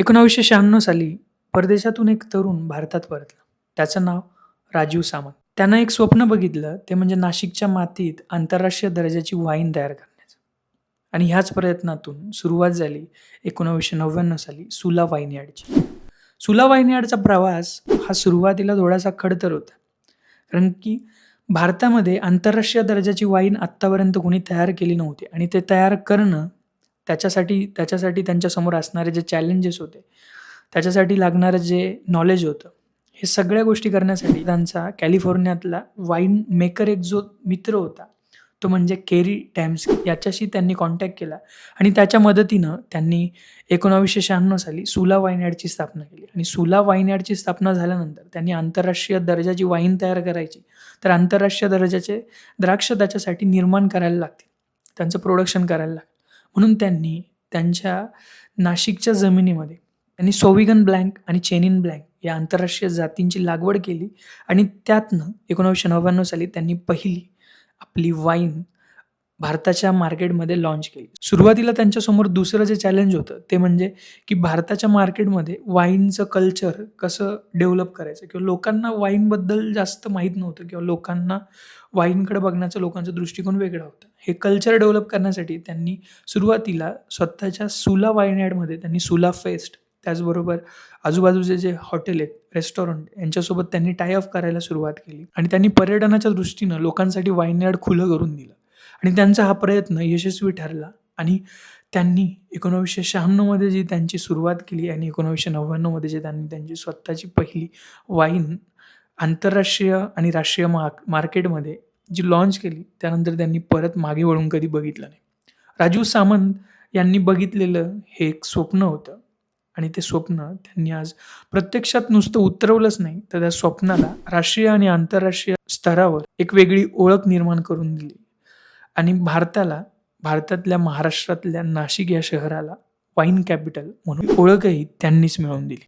एकोणावीसशे शहाण्णव साली परदेशातून एक तरुण भारतात परतला. त्याचं नाव राजीव सामंत. त्यानं एक स्वप्न बघितलं ते म्हणजे नाशिकच्या मातीत आंतरराष्ट्रीय दर्जाची वाईन तयार करण्याचं. आणि ह्याच प्रयत्नातून सुरुवात झाली एकोणावीसशे नव्याण्णव साली सुला वाईन यार्डची सुला वाईन यार्डचा प्रवास हा सुरुवातीला थोडासा खडतर होता. कारण की भारतामध्ये आंतरराष्ट्रीय दर्जाची वाईन आत्तापर्यंत कोणी तयार केली नव्हती आणि ते तयार करणं त्याच्यासाठी त्याच्यासाठी त्यांच्यासमोर असणारे जे चॅलेंजेस होते त्याच्यासाठी लागणारं जे नॉलेज होतं हे सगळ्या गोष्टी करण्यासाठी त्यांचा कॅलिफोर्नियातला वाईन मेकर एक जो मित्र होता तो म्हणजे केरी टॅम्स याच्याशी त्यांनी कॉन्टॅक्ट केला आणि त्याच्या मदतीनं त्यांनी एकोणावीसशे शहाण्णव साली सुला वाईनयार्डची स्थापना केली. आणि सुला वाईनयार्डची स्थापना झाल्यानंतर त्यांनी आंतरराष्ट्रीय दर्जाची वाईन तयार करायची. तर आंतरराष्ट्रीय दर्जाचे द्राक्ष त्याच्यासाठी निर्माण करायला लागतील. त्यांचं प्रोडक्शन करायला लागतं म्हणून त्यांनी त्यांच्या नाशिकच्या जमिनीमध्ये त्यांनी सोविगन ब्लँक आणि चेनिन ब्लँक या आंतरराष्ट्रीय जातींची लागवड केली आणि त्यातनं एकोणावीसशे नव्याण्णव साली त्यांनी पहिली आपली वाईन भारताच्या मार्केटमध्ये लॉन्च केली. सुरुवातीला त्यांच्यासमोर दुसरं जे चॅलेंज होतं ते म्हणजे की भारताच्या मार्केटमध्ये वाईनचं कल्चर कसं डेव्हलप करायचं? किंवा लोकांना वाईनबद्दल जास्त माहीत नव्हतं किंवा लोकांना वाईनकडे बघण्याचा लोकांचा दृष्टिकोन वेगळा होता. हे कल्चर डेव्हलप करण्यासाठी त्यांनी सुरुवातीला स्वतःच्या सुला वाईन वाईनयार्डमध्ये त्यांनी सुला फेस्ट त्याचबरोबर आजूबाजूचे जे हॉटेल आहेत रेस्टॉरंट यांच्यासोबत त्यांनी टाय ऑफ करायला सुरुवात केली. आणि त्यांनी पर्यटनाच्या दृष्टीनं लोकांसाठी वाईन यार्ड खुलं करून दिलं. आणि त्यांचा हा प्रयत्न यशस्वी ठरला. आणि त्यांनी एकोणावीसशे शहाण्णवमध्ये जी त्यांची सुरुवात केली आणि एकोणावीसशे नव्याण्णवमध्ये जे त्यांनी त्यांची स्वतःची पहिली वाईन आंतरराष्ट्रीय आणि राष्ट्रीय मार्क मार्केटमध्ये जी लॉन्च केली त्यानंतर त्यांनी परत मागे वळून कधी बघितलं नाही. राजू सामंत यांनी बघितलेलं हे एक स्वप्न होतं. आणि ते स्वप्न त्यांनी आज प्रत्यक्षात नुसतं उतरवलंच नाही तर त्या स्वप्नाला राष्ट्रीय आणि आंतरराष्ट्रीय स्तरावर एक वेगळी ओळख निर्माण करून दिली. आणि भारताला भारतातल्या महाराष्ट्रातल्या नाशिक या शहराला वाईन कॅपिटल म्हणून ओळखही त्यांनीच मिळवून दिली.